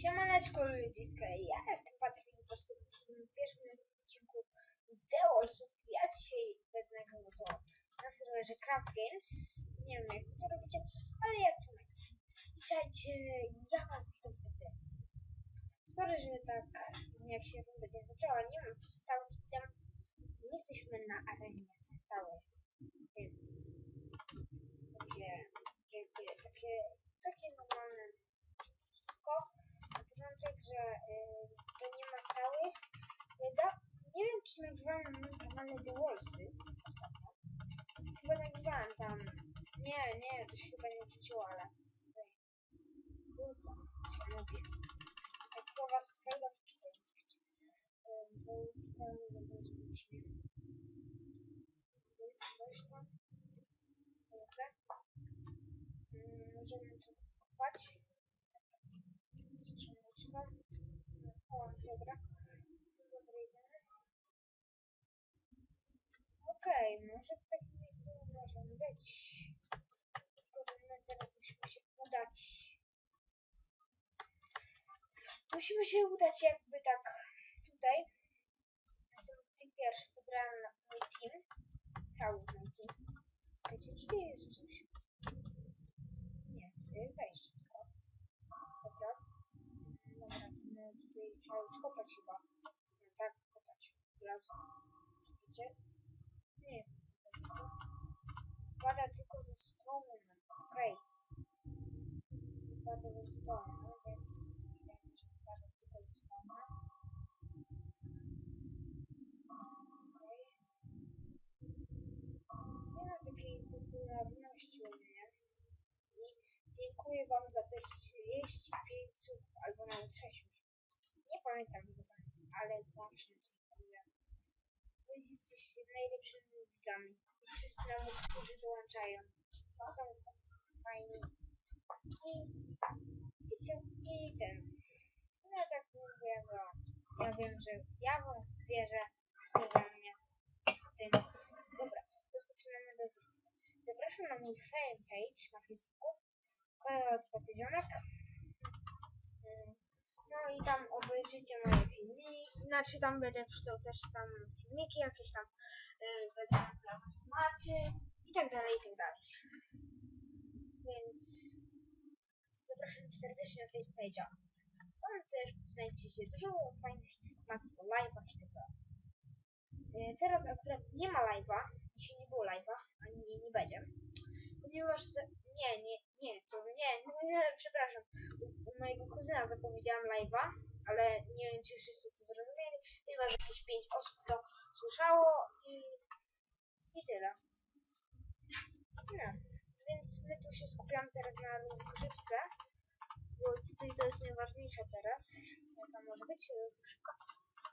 Siemaneczko ludziska, ja jestem Patryk z was w pierwszym odcinku z The Wallsów. Ja dzisiaj będę to na serwerze Craft Games. Nie wiem jak to robicie, ale jak to nagrywam. Witajcie, ja was witam serdecznie. Sorry, że tak jak się runda nie zaczęła, nie mam stałych item. Nie jesteśmy na arenie stałej, więc takie, takie, takie, normalne na początek, że to nie ma stałych. Da, nie wiem, czy nagrywałem kanale The Wallsy ostatnio. Chyba nagrywałem tam. Nie, nie, to się chyba nie wrzuciło, ale... Kurwa, co ja mówię. Jak po was skajda w tutaj. Bo nie będę. To jest coś tam. Dobra. Mm, Możemy to kupować skrzyneczka. O, dobra. Dobra, idziemy. Okej, może w takim miejscu możemy być. Tylko my teraz musimy się udać. Musimy się udać jakby tak tutaj. Jestem tutaj pierwszy, pozdrawiam mój team. Cały mój team. Wiecie, czy jest coś? Nie, to tutaj trzeba już kopać chyba. No tak, kopać. Raz. Widzicie? Nie. Pada tylko ze strony. Okej. Pada ze strony, więc wiem, że pada tylko ze strony. Okej. Nie ma takiej popularności u mnie. I dziękuję wam za te 35 słów, albo nawet 6 już. Nie pamiętam tam jest, ale zawsze dziękuję. Wy jesteście najlepszymi widzami. Wszyscy nawet, którzy dołączają. Są fajni. I, i, ten, i ten. No tak mówię, bo ja wiem, że ja was wierzę, wierzę w mnie. Więc dobra, rozpoczynamy rozgrywkę. Zapraszam na mój fanpage na Facebooku. Kolor Spacyzionek. No i tam obejrzycie moje filmiki. Znaczy tam będę wrzucał też tam filmiki, jakieś tam yy, będę was macie i tak dalej, i tak dalej. Więc zapraszam serdecznie na Facepage'a. Tam też znajdziecie dużo fajnych informacji o live'ach i tak dalej. Yy, Teraz akurat nie ma live'a, dzisiaj nie było live'a, ani nie będzie, ponieważ za... nie, nie, nie, to nie, nie, nie przepraszam, u, u mojego kuzyna zapowiedziałam live'a, ale nie wiem, czy wszyscy to zrozumieli, chyba, że jakieś 5 osób to słyszało i, i tyle. No, więc my tu się skupiamy teraz na rozgrzewce, bo tutaj to jest najważniejsze teraz, jaka może być rozgrzewka,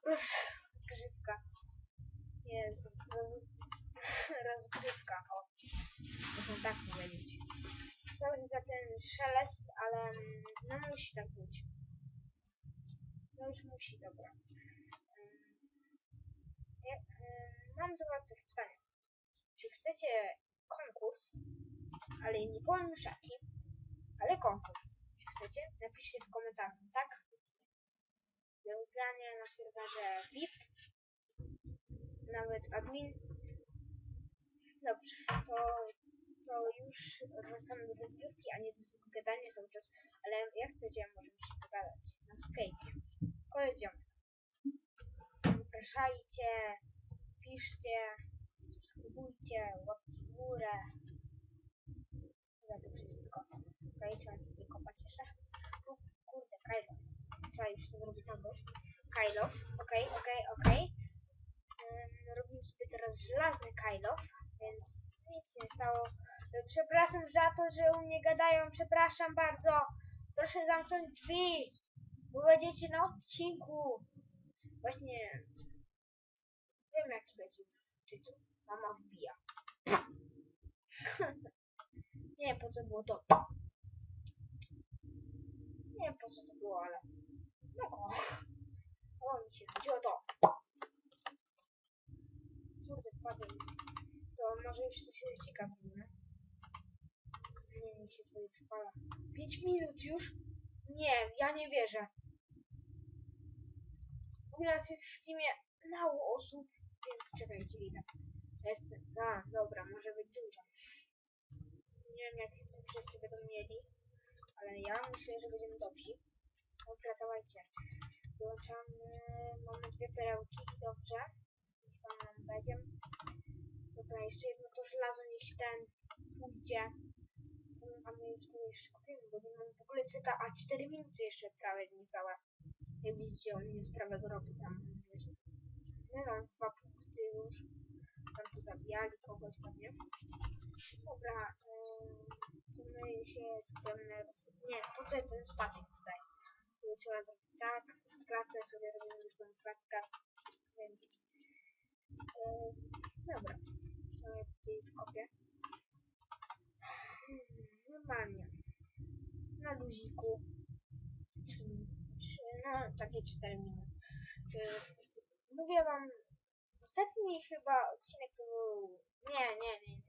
rozgrzewka, jest roz, rozgrywka, o, tak powiedzieć. Sorry za ten szelest, ale mm, no musi tak być. No już musi, dobra. Mam do was też pytanie. Czy chcecie konkurs, ale nie powiem już jaki, ale konkurs. Czy chcecie? Napiszcie w komentarzu, tak? Wygranie na serwerze VIP. Nawet admin. Dobrze, to to już wracamy do rozgrywki, a nie do zwykłego gadania cały czas, ale jak chcecie, możemy się pogadać na Skype'ie. Kojedziemy. Zapraszajcie, piszcie, subskrybujcie, łapki w górę. Za to wszystko. Okej, trzeba tutaj kopać jeszcze. U, kurde, Kajlow. Trzeba już to zrobić na boś. Kajlow, okej, okej, okej. Ym, Robimy sobie teraz żelazny Kajlow, więc nic się nie stało. Przepraszam za to, że u mnie gadają. Przepraszam bardzo. Proszę zamknąć drzwi. Bo będziecie na odcinku. Właśnie wiem jaki będzie tytuł. Mama wbija. Nie po co było to. Nie wiem po co to było, ale. No ko. O mi się chodziło to. Kurde, wpadłem. To może już coś zrobimy. Nie, mi się tutaj przypala. 5 minut już? Nie, ja nie wierzę. U nas jest w teamie mało osób, więc czekajcie ile. Jest, a, dobra, może być dużo. Nie wiem jak wszyscy będą mieli, ale ja myślę, że będziemy dobrzy. Dobra, dawajcie. Dołączamy, mamy dwie perełki, dobrze. Niech tam nam będzie. Dobra, jeszcze jedno to żelazo, niech ten pójdzie. A my już to jeszcze kupimy, bo nie mamy w ogóle ceta, a 4 minuty jeszcze prawie niecałe. Jak widzicie, on jest prawego roku tam jest. Nie mam dwa punkty już. Tam tu zabijali kogoś pewnie. Dobra, to my się skupiamy. Nie, po co ten spadek tutaj? Tu Trzeba zrobić tak. Pracę sobie robimy już tą klatkę, więc... Yy, dobra. Tutaj wkopię. Hmm, Normalnie. Czy, no, takie 4 minuty. Mówię wam, ostatni chyba odcinek to był... Nie, nie, nie. nie.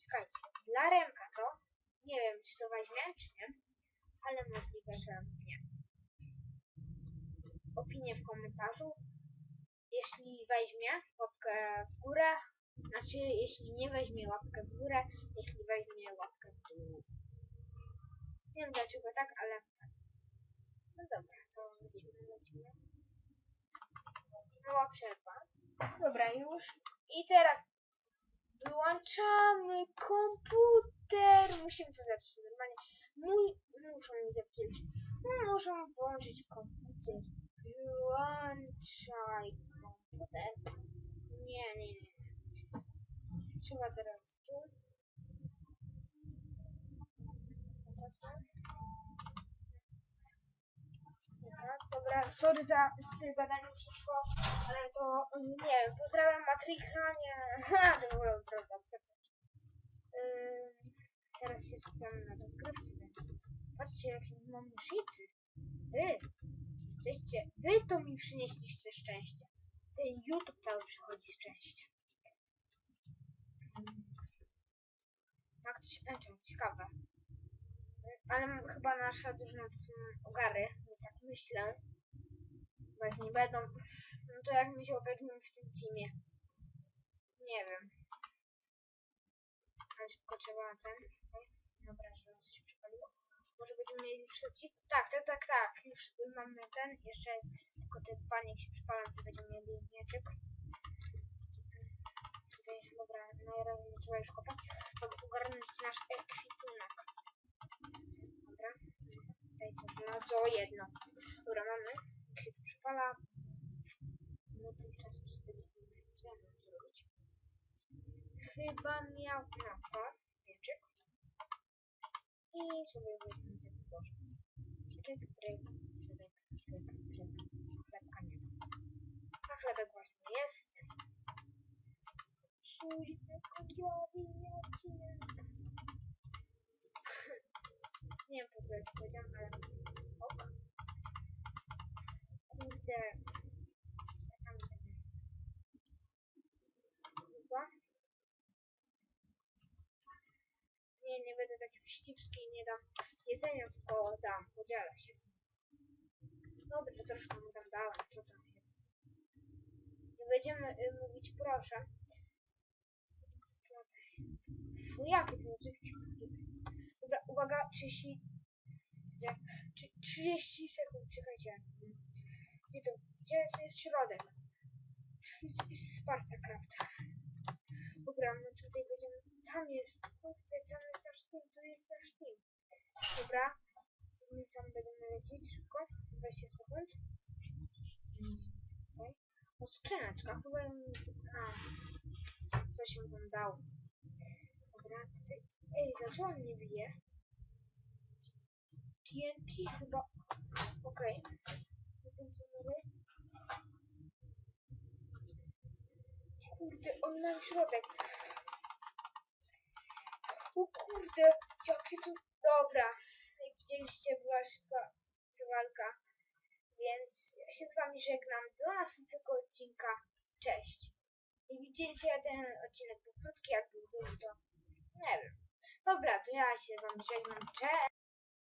Czekajcie. Dla Remka to. Nie wiem, czy to weźmie, czy nie. Ale możliwe, że nie. Opinie w komentarzu. Jeśli weźmie łapkę w górę, znaczy jeśli nie weźmie łapkę w górę, jeśli weźmie łapkę w dół. Nie wiem dlaczego tak, ale tak. No dobra, to lecimy, lecimy. Mała przerwa. Dobra, już. I teraz wyłączamy komputer. Musimy to zepsuć normalnie. Mój, muszą mi zepsuć. Muszą włączyć komputer. Wyłączaj komputer. Nie, nie, nie. Trzeba teraz tu. Tak, sorry za gadanie wszystko, ale to y, nie wiem, pozdrawiam Matrixa, nie, ha, to było prawda, yy, Teraz się skupiamy na rozgrywce, więc patrzcie jakie mamy shity. Wy jesteście, wy to mi przynieśliście szczęście. Ten YouTube cały przychodzi szczęście. Jak to enchant, ciekawe. Ale chyba nasza to są ogary, bo tak myślę. Nie będą, no to jak my się ogarniemy w tym teamie? Nie wiem. Ale szybko trzeba ten, tutaj. Dobra, że coś się przypaliło. Może będziemy mieli już trzeci? Tak, tak, tak, tak. Już mamy ten, jeszcze tylko te dwa niech się przypalą, to będziemy mieli mieczyk. Tutaj, dobra, na razie nie trzeba już kopać, żeby ogarnąć nasz ekwipunek. Dobra. Tutaj to żelazo jedno. Dobra, mamy. Przypala. No tymczasem sobie co ja mam zrobić. Chyba miał knapka, mieczyk. I sobie weźmie ten boż. Tryk, tryk, tryk, tryk, tryk. Chlebka nie ma. A chlebek właśnie jest. Późny kodiowy odcinek. Nie wiem po co ja powiedziałam, ale ok. Kurde. Stakami sobie. Chyba. Nie, nie będę i nie dam jedzenia, tylko dam, podzielę się z nim. Dobra, to troszkę mu tam dałem, co tam się. Nie będziemy y, mówić proszę. No jakie to Dobra, uwaga, 30... Gdzie? Trzy- 30 sekund, czekajcie. Gdzie to? Gdzie jest, jest środek? Jest, jest Spartacraft. Dobra, my tutaj będziemy... Tam jest, kurde, tam jest nasz team, tu jest nasz team. Dobra, my tam będziemy lecieć szybko, 20 sekund. Tutaj. O, skrzyneczka, chyba ją... A, coś mi tam dał. Dobra, tutaj... Ej, dlaczego on nie bije? TNT chyba... Okej. Mówię. Kurde, on nam środek. Kurde, to... Dobra. Jak widzieliście, była szybka walka. Więc ja się z wami żegnam. Do następnego odcinka. Cześć. I widzicie, ten odcinek był krótki, jak był długi, nie wiem. Dobra, to ja się z wami żegnam. Cześć!